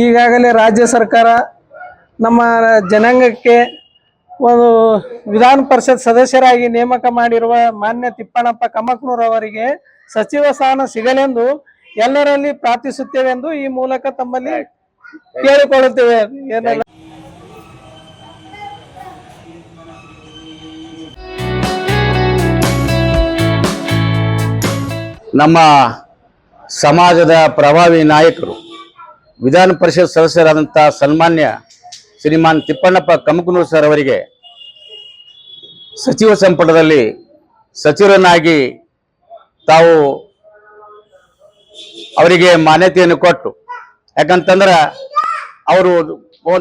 ಈಗಾಗಲೇ ರಾಜ್ಯ ಸರ್ಕಾರ ನಮ್ಮ ಜನಾಂಗಕ್ಕೆ ಒಂದು ವಿಧಾನ ಪರಿಷತ್ ಸದಸ್ಯರಾಗಿ ನೇಮಕ ಮಾಡಿರುವ ಮಾನ್ಯ ತಿಪ್ಪಣ್ಣಪ್ಪ ಕಮಕ್ನೂರ್ ಅವರಿಗೆ ಸಚಿವ ಸ್ಥಾನ ಸಿಗಲೆಂದು ಎಲ್ಲರಲ್ಲಿ ಪ್ರಾರ್ಥಿಸುತ್ತೇವೆ ಎಂದು ಈ ಮೂಲಕ ತಮ್ಮಲ್ಲಿ ಕೇಳಿಕೊಳ್ಳುತ್ತೇವೆ. ಏನೆಲ್ಲ ನಮ್ಮ ಸಮಾಜದ ಪ್ರಭಾವಿ ನಾಯಕರು ವಿಧಾನ ಪರಿಷತ್ ಸದಸ್ಯರಾದಂಥ ಸನ್ಮಾನ್ಯ ಶ್ರೀಮಾನ್ ತಿಪ್ಪಣ್ಣಪ್ಪ ಕಮಕನೂರು ಸರ್ ಅವರಿಗೆ ಸಚಿವ ಸಂಪುಟದಲ್ಲಿ ಸಚಿವರನ್ನಾಗಿ ತಾವು ಅವರಿಗೆ ಮಾನ್ಯತೆಯನ್ನು ಕೊಟ್ಟು, ಯಾಕಂತಂದ್ರೆ ಅವರು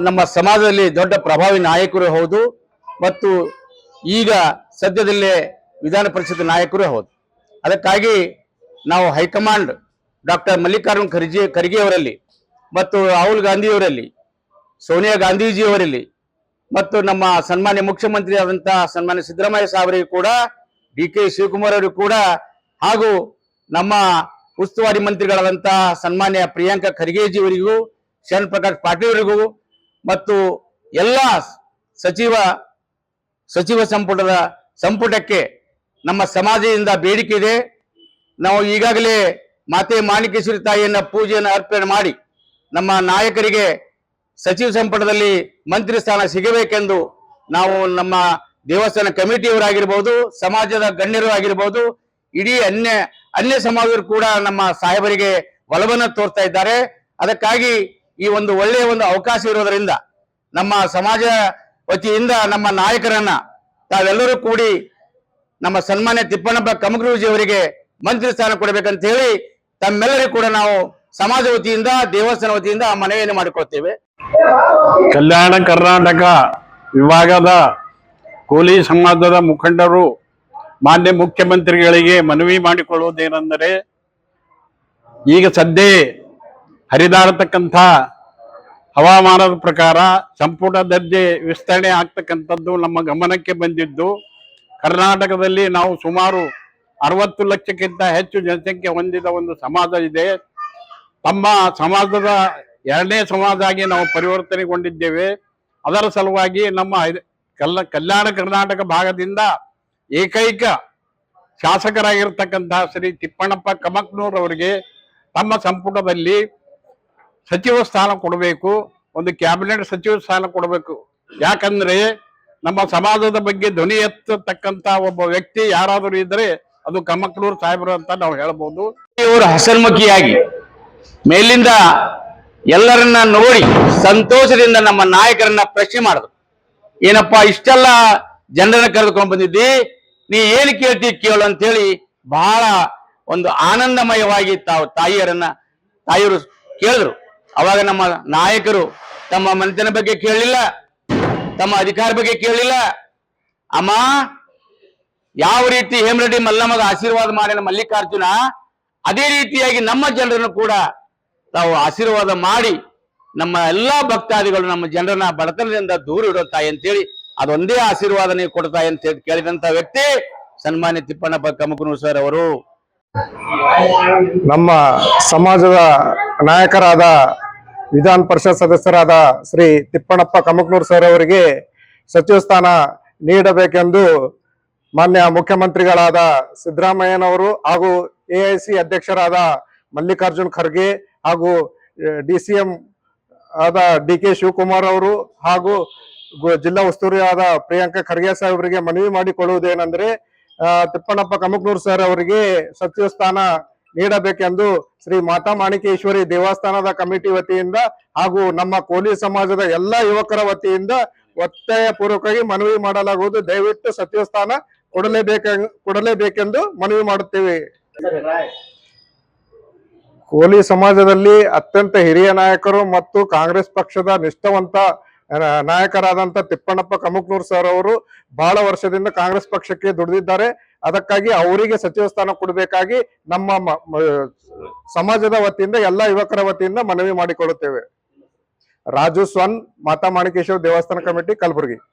ನಮ್ಮ ಸಮಾಜದಲ್ಲಿ ದೊಡ್ಡ ಪ್ರಭಾವಿ ನಾಯಕರು ಹೌದು ಮತ್ತು ಈಗ ಸದ್ಯದಲ್ಲೇ ವಿಧಾನ ಪರಿಷತ್ ನಾಯಕರು ಹೌದು. ಅದಕ್ಕಾಗಿ ನಾವು high command doctor Mallikarjun Kharje Kharge ಅವರಲ್ಲಿ ಮತ್ತು ರಾಹುಲ್ ಗಾಂಧಿಯವರಲ್ಲಿ, ಸೋನಿಯಾ ಗಾಂಧೀಜಿಯವರಲ್ಲಿ, ಮತ್ತು ನಮ್ಮ ಸನ್ಮಾನ್ಯ ಮುಖ್ಯಮಂತ್ರಿ ಆದಂತಹ ಸನ್ಮಾನ್ಯ ಸಿದ್ದರಾಮಯ್ಯ ಸಾಹೇಬರಿಗೆ ಕೂಡ ಡಿ ಕೆ ಶಿವಕುಮಾರ್ ಅವರು ಕೂಡ, ಹಾಗೂ ನಮ್ಮ ಉಸ್ತುವಾರಿ ಮಂತ್ರಿಗಳಾದಂತಹ ಸನ್ಮಾನ್ಯ ಪ್ರಿಯಾಂಕಾ ಖರ್ಗೆಜಿಯವರಿಗೂ ಶರಣ್ ಪ್ರಕಾಶ್ ಪಾಟೀಲ್ ಅವರಿಗೂ, ಮತ್ತು ಎಲ್ಲ ಸಚಿವ ಸಚಿವ ಸಂಪುಟದ ಸಂಪುಟಕ್ಕೆ ನಮ್ಮ ಸಮಾಜದಿಂದ ಬೇಡಿಕೆ ಇದೆ. ನಾವು ಈಗಾಗಲೇ ಮಾತೆ ಮಾಣಿಕೇಶ್ವರಿ ತಾಯಿಯನ್ನ ಪೂಜೆಯನ್ನು ಅರ್ಪಣೆ ಮಾಡಿ ನಮ್ಮ ನಾಯಕರಿಗೆ ಸಚಿವ ಸಂಪುಟದಲ್ಲಿ ಮಂತ್ರಿ ಸ್ಥಾನ ಸಿಗಬೇಕೆಂದು ನಾವು ನಮ್ಮ ದೇವಸ್ಥಾನ ಕಮಿಟಿಯವರಾಗಿರ್ಬೋದು, ಸಮಾಜದ ಗಣ್ಯರು ಆಗಿರ್ಬೋದು ಇಡೀ ಅನ್ಯ ಅನ್ಯ ಸಮಾಜರು ಕೂಡ ನಮ್ಮ ಸಾಹೇಬರಿಗೆ ಒಲವನ್ನು ತೋರ್ತಾ ಇದ್ದಾರೆ. ಅದಕ್ಕಾಗಿ ಈ ಒಂದು ಒಳ್ಳೆಯ ಒಂದು ಅವಕಾಶ ಇರೋದರಿಂದ ನಮ್ಮ ಸಮಾಜ ವತಿಯಿಂದ ನಮ್ಮ ನಾಯಕರನ್ನ ತಾವೆಲ್ಲರೂ ಕೂಡಿ ನಮ್ಮ ಸನ್ಮಾನ್ಯ ತಿಪ್ಪಣ್ಣಪ್ಪ ಅವರಿಗೆ ಮಂತ್ರಿ ಸ್ಥಾನ ಕೊಡಬೇಕಂತ ಹೇಳಿ ತಮ್ಮೆಲ್ಲರಿಗೂ ಕೂಡ ನಾವು ಸಮಾಜ ವತಿಯಿಂದ, ದೇವಸ್ಥಾನ ವತಿಯಿಂದ ಮನವಿಯನ್ನು ಮಾಡಿಕೊಳ್ತೇವೆ. ಕಲ್ಯಾಣ ಕರ್ನಾಟಕ ವಿಭಾಗದ ಕೂಲಿ ಸಮಾಜದ ಮುಖಂಡರು, ಮಾನ್ಯ ಮುಖ್ಯಮಂತ್ರಿಗಳಿಗೆ ಮನವಿ ಮಾಡಿಕೊಳ್ಳುವುದೇನೆಂದರೆ, ಈಗ ಸದ್ಯ ಹರಿದಾಡತಕ್ಕಂಥ ಹವಾಮಾನದ ಪ್ರಕಾರ ಸಂಪುಟ ದರ್ಜೆ ವಿಸ್ತರಣೆ ಆಗ್ತಕ್ಕಂಥದ್ದು ನಮ್ಮ ಗಮನಕ್ಕೆ ಬಂದಿದ್ದು, ಕರ್ನಾಟಕದಲ್ಲಿ ನಾವು ಸುಮಾರು ಅರವತ್ತು ಲಕ್ಷಕ್ಕಿಂತ ಹೆಚ್ಚು ಜನಸಂಖ್ಯೆ ಹೊಂದಿದ ಒಂದು ಸಮಾಜ ಇದೆ. ತಮ್ಮ ಸಮಾಜದ ಎರಡನೇ ಸಮಾಜ ಆಗಿ ನಾವು ಪರಿವರ್ತನೆಗೊಂಡಿದ್ದೇವೆ. ಅದರ ಸಲುವಾಗಿ ನಮ್ಮ ಕಲ್ಲ, ಕಲ್ಯಾಣ ಕರ್ನಾಟಕ ಭಾಗದಿಂದ ಏಕೈಕ ಶಾಸಕರಾಗಿರ್ತಕ್ಕಂತಹ ಶ್ರೀ ತಿಪ್ಪಣ್ಣಪ್ಪ ಕಮಕ್ನೂರ್ ಅವರಿಗೆ ತಮ್ಮ ಸಂಪುಟದಲ್ಲಿ ಸಚಿವ ಸ್ಥಾನ ಕೊಡಬೇಕು. ಒಂದು ಕ್ಯಾಬಿನೆಟ್ ಸಚಿವ ಸ್ಥಾನ ಕೊಡಬೇಕು. ಯಾಕಂದ್ರೆ ನಮ್ಮ ಸಮಾಜದ ಬಗ್ಗೆ ಧ್ವನಿ ಎತ್ತತಕ್ಕಂತ ಒಬ್ಬ ವ್ಯಕ್ತಿ ಯಾರಾದರೂ ಇದ್ರೆ ಅದು ಕಮಕ್ನೂರ್ ಸಾಹೇಬರು ಅಂತ ನಾವು ಹೇಳ್ಬೋದು. ಇವರು ಹಸನ್ಮುಖಿಯಾಗಿ ಮೇಲಿಂದ ಎಲ್ಲರನ್ನ ನೋಡಿ ಸಂತೋಷದಿಂದ ನಮ್ಮ ನಾಯಕರನ್ನ ಪ್ರಶ್ನೆ ಮಾಡಿದ್ರು. ಏನಪ್ಪಾ, ಇಷ್ಟೆಲ್ಲ ಜನರನ್ನ ಕರೆದುಕೊಂಡು ಬಂದಿದ್ದಿ? ನೀ ಏನು ಕೇಳ್ತಿ ಕೇಳು ಅಂತೇಳಿ ಬಹಳ ಒಂದು ಆನಂದಮಯವಾಗಿ ತಾವು ತಾಯಿಯರನ್ನ, ತಾಯಿಯರು ಕೇಳಿದ್ರು. ಅವಾಗ ನಮ್ಮ ನಾಯಕರು ತಮ್ಮ ಮನೆತನ ಬಗ್ಗೆ ಕೇಳಲಿಲ್ಲ, ತಮ್ಮ ಅಧಿಕಾರ ಬಗ್ಗೆ ಕೇಳಲಿಲ್ಲ. ಅಮ್ಮ, ಯಾವ ರೀತಿ ಹೇಮರೆಡ್ಡಿ ಮಲ್ಲಮ್ಮಗ ಆಶೀರ್ವಾದ ಮಾಡಿದ ಮಲ್ಲಿಕಾರ್ಜುನ? ಅದೇ ರೀತಿಯಾಗಿ ನಮ್ಮ ಜನರನ್ನು ಕೂಡ ತಾವು ಆಶೀರ್ವಾದ ಮಾಡಿ ನಮ್ಮ ಎಲ್ಲಾ ಭಕ್ತಾದಿಗಳು ನಮ್ಮ ಜನರನ್ನ ಬಡತನದಿಂದ ದೂರ ಇಡುತ್ತಾಯಿ ತಾಯಿ ಅಂತೇಳಿ ಅದೊಂದೇ ಆಶೀರ್ವಾದ ನೀವು ಕೊಡ್ತಾಯಿ ಅಂತ ಹೇಳಿ ಕೇಳಿದಂತ ವ್ಯಕ್ತಿ ಸನ್ಮಾನ್ಯ ತಿಪ್ಪಣ್ಣಪ್ಪ ಕಮಕನೂರ್ ಸರ್ ಅವರು. ನಮ್ಮ ಸಮಾಜದ ನಾಯಕರಾದ ವಿಧಾನ ಪರಿಷತ್ ಸದಸ್ಯರಾದ ಶ್ರೀ ತಿಪ್ಪಣ್ಣಪ್ಪ ಕಮಕನೂರು ಸರ್ ಅವರಿಗೆ ಸಚಿವ ಸ್ಥಾನ ನೀಡಬೇಕೆಂದು ಮಾನ್ಯ ಮುಖ್ಯಮಂತ್ರಿಗಳಾದ ಸಿದ್ದರಾಮಯ್ಯನವರು ಹಾಗೂ ಎಐಸಿ ಅಧ್ಯಕ್ಷರಾದ ಮಲ್ಲಿಕಾರ್ಜುನ್ ಖರ್ಗೆ ಹಾಗೂ ಡಿ ಸಿ ಎಂ ಆದ ಡಿ ಕೆ ಶಿವಕುಮಾರ್ ಅವರು ಹಾಗೂ ಜಿಲ್ಲಾ ಉಸ್ತುವಾರಿ ಆದ ಪ್ರಿಯಾಂಕಾ ಖರ್ಗೆ ಸಾಹೇಬರಿಗೆ ಮನವಿ ಮಾಡಿಕೊಳ್ಳುವುದೇನೆಂದ್ರೆ ತಿಪ್ಪಣ್ಣಪ್ಪ ಕಮಕ್ನೂರ್ ಸರ್ ಅವರಿಗೆ ಸಚಿವ ಸ್ಥಾನ ನೀಡಬೇಕೆಂದು ಶ್ರೀ ಮಾತಾ ಮಾಣಿಕೇಶ್ವರಿ ದೇವಸ್ಥಾನದ ಕಮಿಟಿ ವತಿಯಿಂದ ಹಾಗೂ ನಮ್ಮ ಕೋಲಿ ಸಮಾಜದ ಎಲ್ಲ ಯುವಕರ ವತಿಯಿಂದ ಒತ್ತಾಯ ಪೂರ್ವಕವಾಗಿ ಮನವಿ ಮಾಡಲಾಗುವುದು. ದಯವಿಟ್ಟು ಸಚಿವ ಸ್ಥಾನ ಕೊಡಲೇಬೇಕ, ಕೊಡಲೇಬೇಕೆಂದು ಮನವಿ ಮಾಡುತ್ತೇವೆ. ಕೋಲಿ ಸಮಾಜದಲ್ಲಿ ಅತ್ಯಂತ ಹಿರಿಯ ನಾಯಕರು ಮತ್ತು ಕಾಂಗ್ರೆಸ್ ಪಕ್ಷದ ನಿಷ್ಠಾವಂತ ನಾಯಕರಾದಂತ ತಿಪ್ಪಣ್ಣಪ್ಪ ಕಮಕ್ನೂರ್ ಸರ್ ಅವರು ಬಹಳ ವರ್ಷದಿಂದ ಕಾಂಗ್ರೆಸ್ ಪಕ್ಷಕ್ಕೆ ದುಡಿದಿದ್ದಾರೆ. ಅದಕ್ಕಾಗಿ ಅವರಿಗೆ ಸಚಿವ ಸ್ಥಾನ ಕೊಡಬೇಕಾಗಿ ನಮ್ಮ ಸಮಾಜದ ವತಿಯಿಂದ, ಎಲ್ಲಾ ಯುವಕರ ವತಿಯಿಂದ ಮನವಿ ಮಾಡಿಕೊಳ್ಳುತ್ತೇವೆ. ರಾಜು ಸ್ವನ್, ಮಾತಾ ಮಾಣಿಕೇಶ್ವರ ದೇವಸ್ಥಾನ ಕಮಿಟಿ, ಕಲಬುರಗಿ.